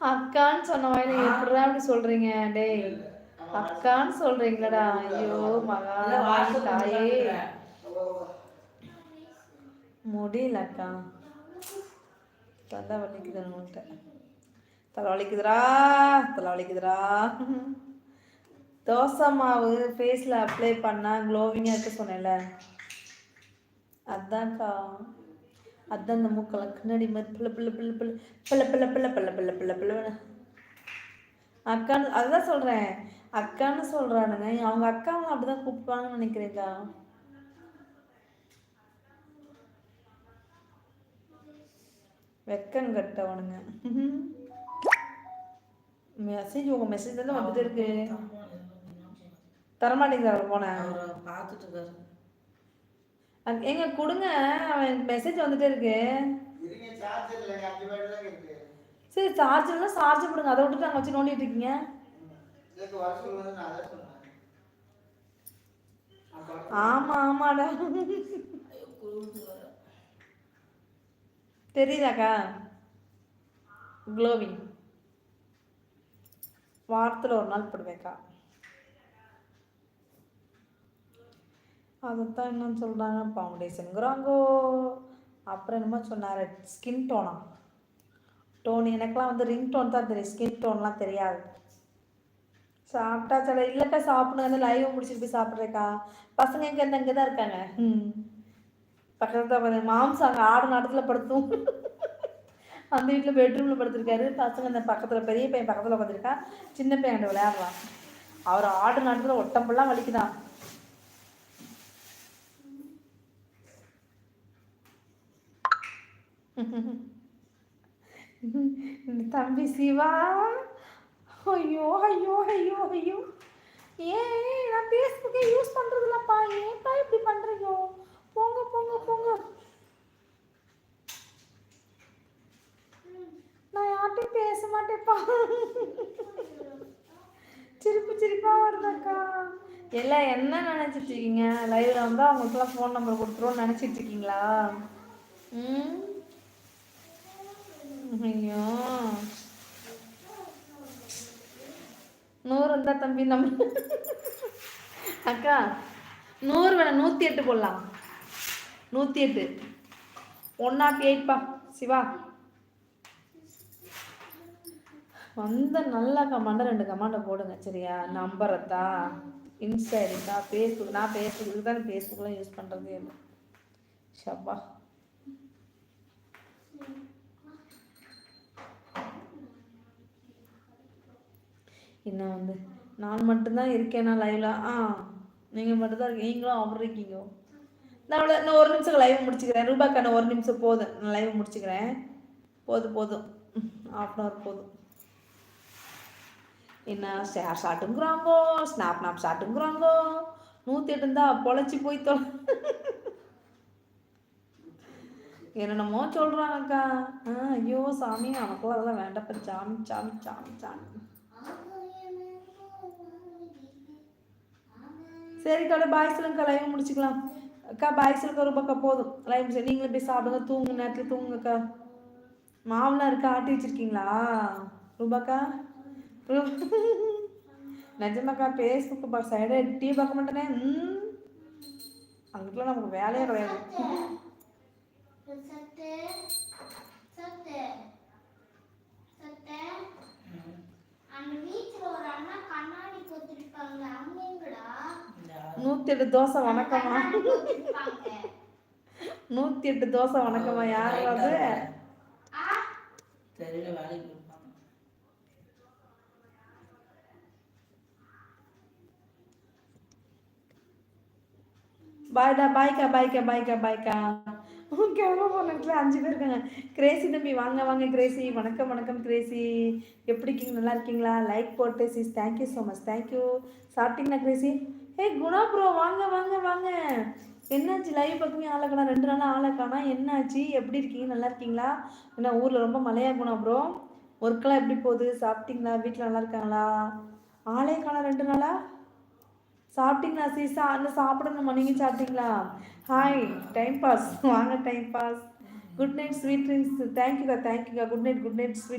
அக்கான்னு சொன்ன வாயில எப்படிடா அப்படி சொல்றீங்க டேய். அக்கான்னு சொல்றீங்களடா. ஐயோ மகா தாயே. முடியல அக்கா தலை வலிக்குது உன்கிட்ட தலை வலிக்குதுடா தலை வலிக்குதுடா. தோசை மாவு ஃபேஸில் அப்ளை பண்ணால் க்ளோவிங்காக இருக்க சொன்னேன்ல. அதான்க்கா. அதான் இந்த மூக்கெல்லாம் கண்ணாடி மாதிரி பிள்ளை பிள்ளை பிள்ளை பிள்ளை பிள்ளை பிள்ளை பிள்ளை பிள்ளை பிள்ளை பிள்ளை பிள்ளை அக்கான்னு அதுதான் சொல்கிறேன் அக்கான்னு சொல்கிறானுங்க அவங்க அக்காவும் அப்படி தான் கூப்பிடுவாங்கன்னு நினைக்கிறேன்க்கா வெக்கம் கட்டவனுங்க மெசேஜ் உங்கள் மெசேஜ் தானே வந்துட்டு இருக்கு தரமாட்டேங்குது அவர் போனேன் பார்த்துட்டு இருக்காரு ஏங்க கொடுங்க அவன் மெசேஜ் வந்துட்டே இருக்கு. சரி சார்ஜர்லாம் சார்ஜ் போடுங்க அதை விட்டுட்டு அங்கே வச்சு நோண்டிட்டு இருக்கீங்க. ஆமா ஆமாடா. தெரியுதாக்கா க்ளோவிங் வாரத்தில் ஒரு நாள் போடுவேக்கா அதைத்தான் என்னன்னு சொல்கிறாங்க ஃபவுண்டேஷனுங்கிறாங்கோ அப்புறம் என்னமோ சொன்னார் ஸ்கின் டோனா டோன் எனக்கெல்லாம் வந்து ரிங் டோன் தான் தெரியும் ஸ்கின் டோன்லாம் தெரியாது. சாப்பிட்டா சில இல்லைக்கா சாப்பிடுங்க வந்து லைவ் முடிச்சுட்டு போய் சாப்பிட்றேக்கா. பசங்க எங்கே இருந்து அங்கே தான் இருக்காங்க? ம். பக்கத்தில் தான் மாம்சம் அங்கே ஆடு நடத்துல படுத்தும். அந்த வீட்டில் பெட்ரூமில் படுத்திருக்காரு. பசங்க இந்த பக்கத்தில் பெரிய பையன் பக்கத்தில் உட்காந்துருக்கா சின்ன பையன் விளையாடலாம் அவர் ஆடு நடத்துல ஒட்டம்பெல்லாம் வலிக்குதான். தம்பி சிவா. ஐயோ ஐயோ ஐயோ ஐயோ. ஏன் நான் ஃபேஸ்புக்கே யூஸ் பண்ணுறதில்லப்பா ஏன்ப்பா இப்படி பண்ணுறீங்க போங்க போங்க போங்க. நான் யார்ட்டையும் பேச மாட்டேப்பா சிரிப்பு சிரிப்பா வருதாக்கா. எல்லாம் என்ன நினச்சிட்டு இருக்கீங்க? லைவ்ல வந்தால் அவங்களுக்குலாம் ஃபோன் நம்பர் கொடுத்துருவோம்னு நினச்சிட்டு இருக்கீங்களா? ம்? ஐயோ. நூறு இருந்தா தம்பி நம்ம அக்கா நூறு வேணாம் நூற்றி எட்டு போடலாம். நூற்றி எட்டு. ஒன் நாட் எயிட்ப்பா சிவா. வந்த நல்ல கமாண்டை ரெண்டு கமாண்டை போடுங்க சரியா? நம்பரத்தா இன்ஸ்டா இருக்கா ஃபேஸ்புக் நான் ஃபேஸ்புக்கு தான் ஃபேஸ்புக்கெலாம் யூஸ் பண்ணுறதே இல்லை. ஷப்பா. என்ன வந்து. நான் மட்டும்தான் இருக்கேனா லைவ்ல? ஆ நீங்கள் மட்டும்தான் இருக்கீங்க. நீங்களும் அவர் இருக்கீங்க. நான் அவ்வளோ இன்னும் ஒரு நிமிஷம் லைவ் முடிச்சுக்கிறேன். ரூபாய்க்கான ஒரு நிமிஷம் போதும். நான் லைவ் முடிச்சுக்கிறேன். போதும் போதும். ஆஃப் அன் ஹவர் போதும். என்ன? ஷேர் ஷாட்டுங்கிறாங்கோ ஸ்னாப் நாப் ஷாட்டுங்கிறாங்கோ நூற்றி எட்டு இருந்தா பொழைச்சி போய் தொலை. என்னென்னமோ சொல்கிறாங்கக்கா ஆ ஐயோ சாமி நமக்குலாம் அதெல்லாம் வேண்டப்ப சாமி சாமி சாமி சாமி. சரிக்கா பாய் சொல்லுங்கக்கா லைவ் முடிச்சுக்கலாம். அக்கா பாய் சொல்லுங்க ரூபாக்கா போதும். லைவ் முடிச்சு நீங்களும் போய் சாப்பிடுங்க தூங்கு நேரத்தில் தூங்குங்கக்கா மாவுலாம் இருக்கா ஆட்டி வச்சிருக்கீங்களா? ரூபாக்கா? நிஜமாக்கா ஃபேஸ்புக் சைடு டீ பார்க்க மாட்டேனே. ம். அங்கிட்டலாம் நமக்கு வேலையே கிடையாது சத்து சத்து சத்து அந்த வீட்டுல ஒரு அண்ணா கண்ணாடி போத்திருப்பாங்க அங்கேங்கடா நூற்றி எட்டு தோசை போத்திருப்பாங்க நூற்றி எட்டு தோசை வணக்கம்மா யார் அது? ஆ தெரியல வேலைக்கு போயிருப்பாங்க. பாய்டா பாய்க்கா பாய்க்கா பாய்க்கா பாய்க்கா. கிளம்ப போனதுல அஞ்சு பேர் இருக்காங்க. கிரேசி தம்பி வாங்க வாங்க கிரேசி. வணக்கம் வணக்கம் கிரேசி. எப்படி இருக்கீங்க? நல்லா இருக்கீங்களா? லைக் போட்டு sis thank you so much thank you சாப்பிட்டீங்களா கிரேசி? ஏய் குணா ப்ரோ வாங்க வாங்க வாங்க. என்னாச்சு? லைவ் பக்கமே ஆளை காணா ரெண்டு நாளாக ஆளை காணா என்னாச்சு? எப்படி இருக்கீங்க? நல்லா இருக்கீங்களா? என்ன ஊரில் ரொம்ப மழையா குணா ப்ரோ ஒர்க்கெல்லாம் எப்படி போகுது? சாப்பிட்டீங்களா? வீட்டில் நல்லா இருக்காங்களா? ஆளே காணா ரெண்டு நாளா? சாப்பிட்டீங்களா சீசா? அந்த சாப்பிடணுமா? நீங்கள் சாப்பிட்டீங்களா? ஹாய் டைம் பாஸ் வாங்க time pass good night sweet dreams தேங்க்யூக்கா தேங்க்யூக்கா good night good night sweet